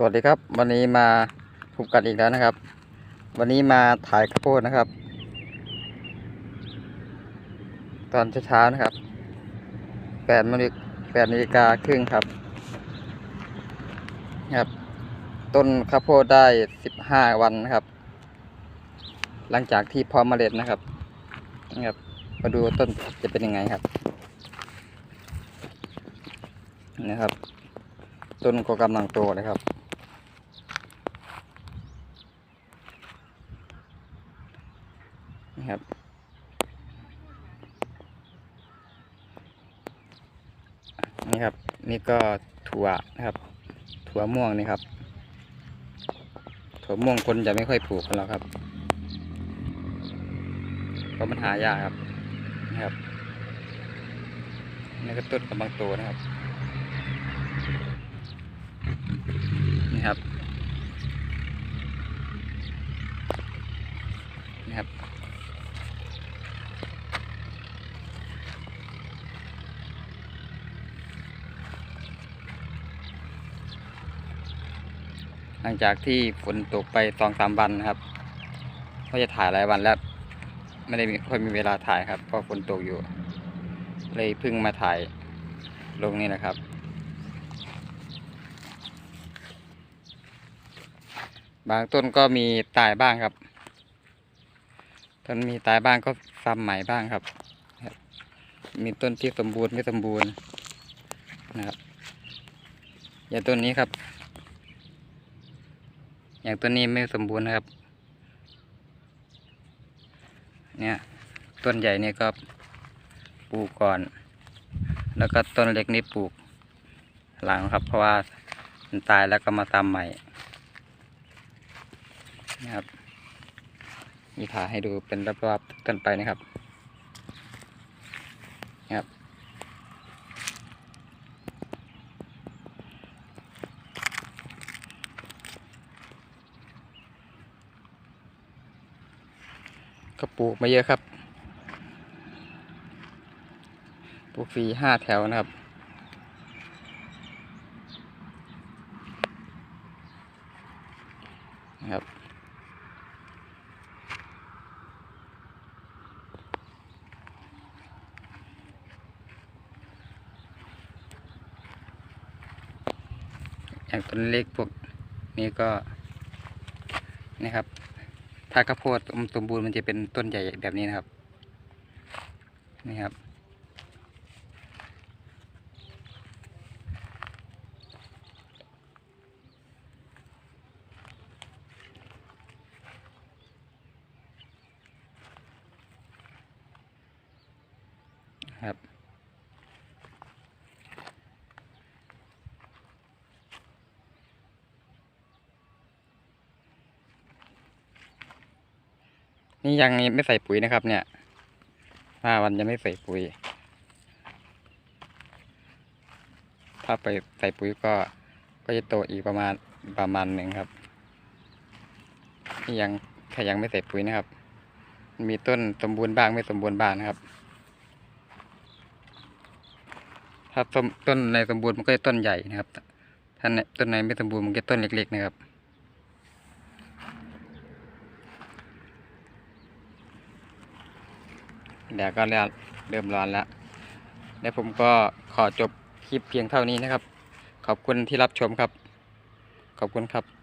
สวัสดีครับ วันนี้มาพบกันอีกแล้วนะครับ วันนี้มาถ่ายข้าวโพดนะครับ ตอนเช้าๆนะครับแปดนาฬิแปดนาฬิกาครึ่งครับครับ ต้นข้าวโพดได้สิบห้าวันนะครับ หลังจากที่เพอมเมล็ดนะครับนะครับ มาดูต้นจะเป็นยังไงครับ นะครับต้นก็กำลังโตเลยครับ นะ ครับนี่ครับ นี่ก็ถั่วนะครับ ถั่วม่วงนี่ครับ ถั่วม่วงคนจะไม่ค่อยปลูกกันหรอกครับเพราะมันหายากครับนะครับนี่ก็ต้นกำลังโตนะครับนี่ครับ นี่ครับ หลังจากที่ฝนตกไปสองสามวันครับ ก็จะถ่ายหลายวันแล้ว ไม่ได้มีค่อยมีเวลาถ่ายครับเพราะฝนตกอยู่ เลยเพิ่งมาถ่ายลงนี่นะครับ บางต้นก็มีตายบ้างครับต้นมีตายบ้างก็ซ้ำใหม่บ้างครับครับมีต้นที่สมบูรณ์ไม่สมบูรณ์นะครับ อย่างต้นนี้ครับ อย่างต้นนี้ไม่สมบูรณ์นะครับ เนี่ยต้นใหญ่เนี่ยก็ปลูกก่อน แล้วก็ต้นเล็กนี่ปลูก หลังครับ เพราะว่ามันตายแล้วก็มาตามใหม่นะครับ มีผ่าให้ดูเป็นรอบๆต้นไปนะครับนะครับ ก็ปลูกมาเยอะครับ ปลูกสี่ห้าแถวนะครับ นะครับ อย่างต้นเล็กพวกนี้ก็นี่ครับ ถ้าข้าวโพดสมบูรณ์มันจะเป็นต้นใหญ่แบบนี้นะครับ นี่ครับ ครับ นี่ยังไม่ใส่ปุ๋ยนะครับ เนี่ยห้าวันยังไม่ใส่ปุ๋ย ถ้าไปใส่ปุ๋ยก็ก็จะโตอีกประมาณประมาณหนึ่งครับนี่ยังแค่ยังไม่ใส่ปุ๋ยนะครับ มีต้นสมบูรณ์บ้างไม่สมบูรณ์บ้างนะครับ ถ้าต้นในสมบูรณ์มันก็จะต้นใหญ่นะครับ ถ้านต้นในไม่สมบูรณ์มันก็ต้นเล็ก ๆ นะครับ แดดก็เริ่มร้อนแล้ว และผมก็ขอจบคลิปเพียงเท่านี้นะครับ ขอบคุณที่รับชมครับ ขอบคุณครับ